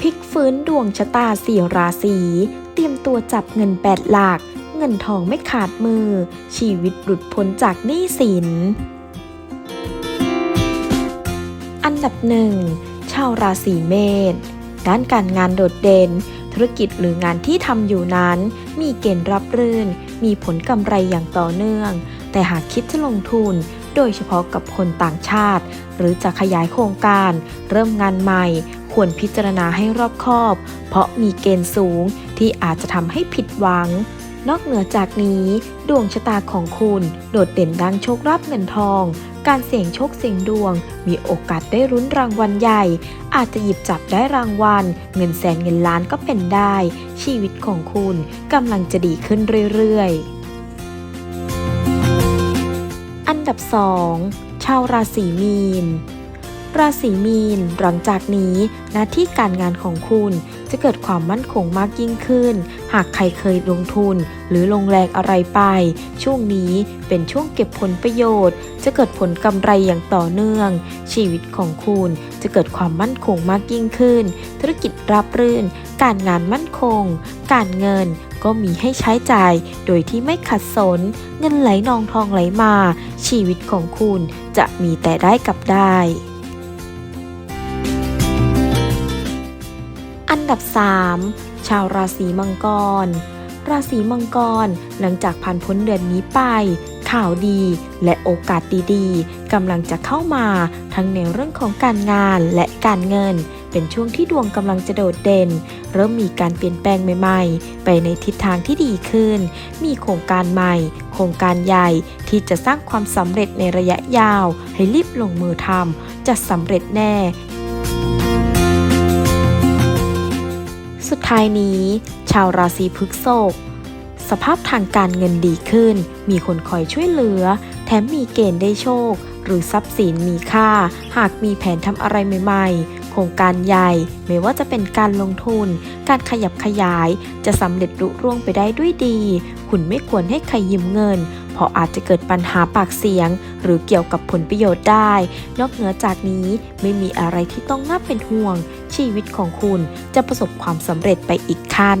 พลิกฟื้นดวงชะตาสี่ราศีเตรียมตัวจับเงินแปดหลัก เงินทองไม่ขาดมือ ชีวิตหลุดพ้นจากหนี้สิน อันดับหนึ่งชาวราศีเมษด้านการงานโดดเด่น ธุรกิจหรืองานที่ทำอยู่นั้น มีเกณฑ์รับรื่น มีผลกำไรอย่างต่อเนื่อง แต่หากคิดจะลงทุน โดยเฉพาะกับคนต่างชาติ หรือจะขยายโครงการ เริ่มงานใหม่ ควรพิจารณาให้รอบคอบ เพราะมีเกณฑ์สูงที่อาจจะทำให้ผิดหวัง นอกเหนือจากนี้ ดวงชะตาของคุณโดดเด่นด้านโชคลาภเงินทอง การเสี่ยงโชคเสี่ยงดวง มีโอกาสได้รุ้นรางวัลใหญ่ อาจจะหยิบจับได้รางวัล เงินแสนเงินล้านก็เป็นได้ ชีวิตของคุณกำลังจะดีขึ้นเรื่อยๆ อันดับ 2 ชาวราศีมีน ราศีมีนหลังจากนี้หน้าที่การงานของคุณ จะเกิดความมั่นคงมากยิ่งขึ้น หากใครเคยลงทุน หรือลงแรงอะไรไป ช่วงนี้เป็นช่วงเก็บผลประโยชน์ จะเกิดผลกำไรอย่างต่อเนื่อง ชีวิตของคุณจะเกิดความมั่นคงมากยิ่งขึ้น ธุรกิจราบรื่น การงานมั่นคง การเงินก็มีให้ใช้จ่ายโดยที่ไม่ขัดสน เงินไหลนองทองไหลมา ชีวิตของคุณจะมีแต่ได้กับได้ อันดับ 3 ชาวราศีมังกร ราศีมังกรหลังจากผ่านพ้นเดือนนี้ไป ข่าวดีและโอกาสดีๆกำลังจะเข้ามาทั้งในเรื่องของการงานและการเงิน เป็นช่วงที่ดวงกำลังจะโดดเด่น เริ่มมีการเปลี่ยนแปลงใหม่ ๆ ไปในทิศทางที่ดีขึ้น มีโครงการใหม่ โครงการใหญ่ที่จะสร้างความสำเร็จในระยะยาว ให้รีบลงมือทำจะสำเร็จแน่ ท้ายนี้ ชาวราศีพฤษภสภาพทางการเงินดีขึ้น มีคนคอยช่วยเหลือ แถมมีเกณฑ์ได้โชค หรือทรัพย์สินมีค่า หากมีแผนทำอะไรใหม่ๆ โครงการใหญ่ ไม่ว่าจะเป็นการลงทุน การขยับขยาย จะสำเร็จลุร่วงไปได้ด้วยดี คุณไม่ควรให้ใครยืมเงิน เพราะอาจจะเกิดปัญหาปากเสียง หรือเกี่ยวกับผลประโยชน์ได้ นอกเหนือจากนี้ไม่มีอะไรที่ต้องน่าเป็นห่วง ชีวิตของคุณจะประสบความสำเร็จไปอีกขั้น